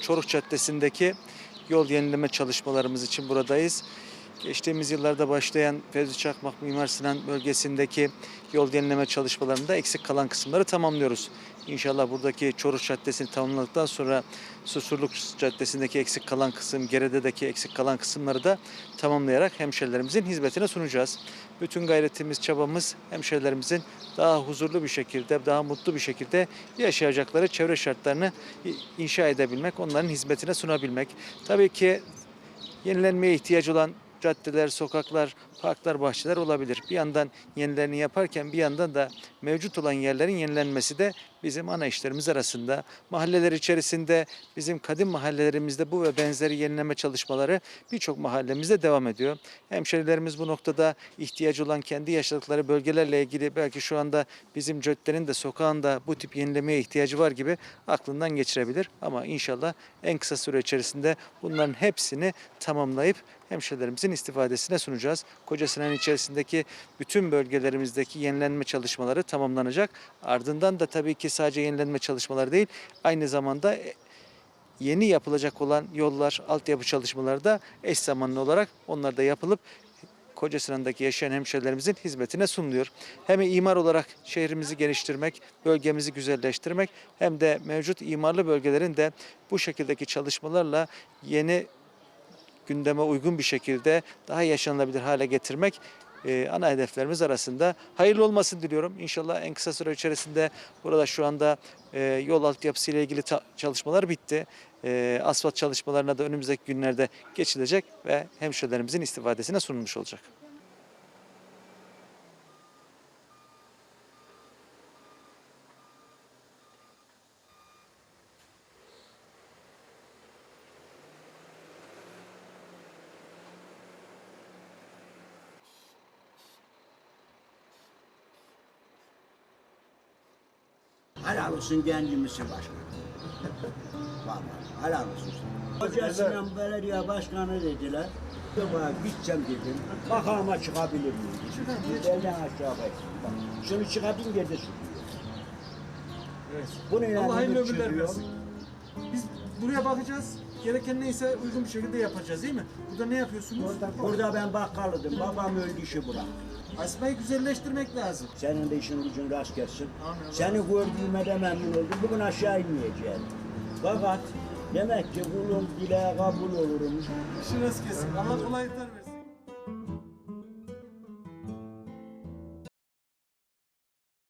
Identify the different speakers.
Speaker 1: Çoruh Caddesi'ndeki yol yenileme çalışmalarımız için buradayız. Geçtiğimiz yıllarda başlayan Fevzi Çakmak Mimar Sinan bölgesindeki yol yenileme çalışmalarında eksik kalan kısımları tamamlıyoruz. İnşallah buradaki Çoruh Caddesi'ni tamamladıktan sonra Susurluk Caddesi'ndeki eksik kalan kısım, Gerede'deki eksik kalan kısımları da tamamlayarak hemşerilerimizin hizmetine sunacağız. Bütün gayretimiz, çabamız hemşerilerimizin daha huzurlu bir şekilde, daha mutlu bir şekilde yaşayacakları çevre şartlarını inşa edebilmek, onların hizmetine sunabilmek. Tabii ki yenilenmeye ihtiyacı olan caddeler, sokaklar, parklar, bahçeler olabilir. Bir yandan yenilerini yaparken bir yandan da mevcut olan yerlerin yenilenmesi de bizim ana işlerimiz arasında. Mahalleler içerisinde bizim kadim mahallelerimizde bu ve benzeri yenileme çalışmaları birçok mahallemizde devam ediyor. Hemşerilerimiz bu noktada ihtiyacı olan kendi yaşadıkları bölgelerle ilgili belki şu anda bizim caddenin de sokağında bu tip yenilemeye ihtiyacı var gibi aklından geçirebilir. Ama inşallah en kısa süre içerisinde bunların hepsini tamamlayıp hemşerilerimizin istifadesine sunacağız. Kocasinan içerisindeki bütün bölgelerimizdeki yenilenme çalışmaları tamamlanacak. Ardından da tabii ki sadece yenilenme çalışmaları değil, aynı zamanda yeni yapılacak olan yollar, altyapı çalışmaları da eş zamanlı olarak onlar da yapılıp Kocasinan'daki yaşayan hemşerilerimizin hizmetine sunuluyor. Hem imar olarak şehrimizi geliştirmek, bölgemizi güzelleştirmek hem de mevcut imarlı bölgelerin de bu şekildeki çalışmalarla yeni gündeme uygun bir şekilde daha yaşanılabilir hale getirmek e, ana hedeflerimiz arasında. Hayırlı olmasını diliyorum. İnşallah en kısa süre içerisinde burada şu anda e, yol altyapısı ile ilgili çalışmalar bitti. E, asfalt çalışmalarına da önümüzdeki günlerde geçilecek ve hemşehrilerimizin istifadesine sunulmuş olacak.
Speaker 2: Helal olsun gencimizsin başkanım. Vallahi helal olsun. Hoca Sinan Belediye Başkanı dediler. Bana gideceğim dedim. Bakalım çıkabilir miyim? Belden aşağı bak. Şunu çıkartayım yerde sürüyor.
Speaker 3: Evet.
Speaker 2: Bu ne
Speaker 3: Allah hayırlı
Speaker 2: yani?
Speaker 3: ömürler versin. Biz buraya bakacağız. Gereken neyse uygun bir şekilde yapacağız değil mi? Burada ne yapıyorsunuz?
Speaker 2: Burada ben bakkalıydım. Babam öldü işi bırak.
Speaker 3: Asmayı güzelleştirmek lazım.
Speaker 2: Senin de işin gücün rast gelsin.
Speaker 3: Amin.
Speaker 2: Seni gördüğüme de memnun oldum. Bugün aşağı inmeyeceğim. Fakat demek ki kulun dile kabul olurum.
Speaker 3: İşiniz kesin. Allah kolaylıklar versin.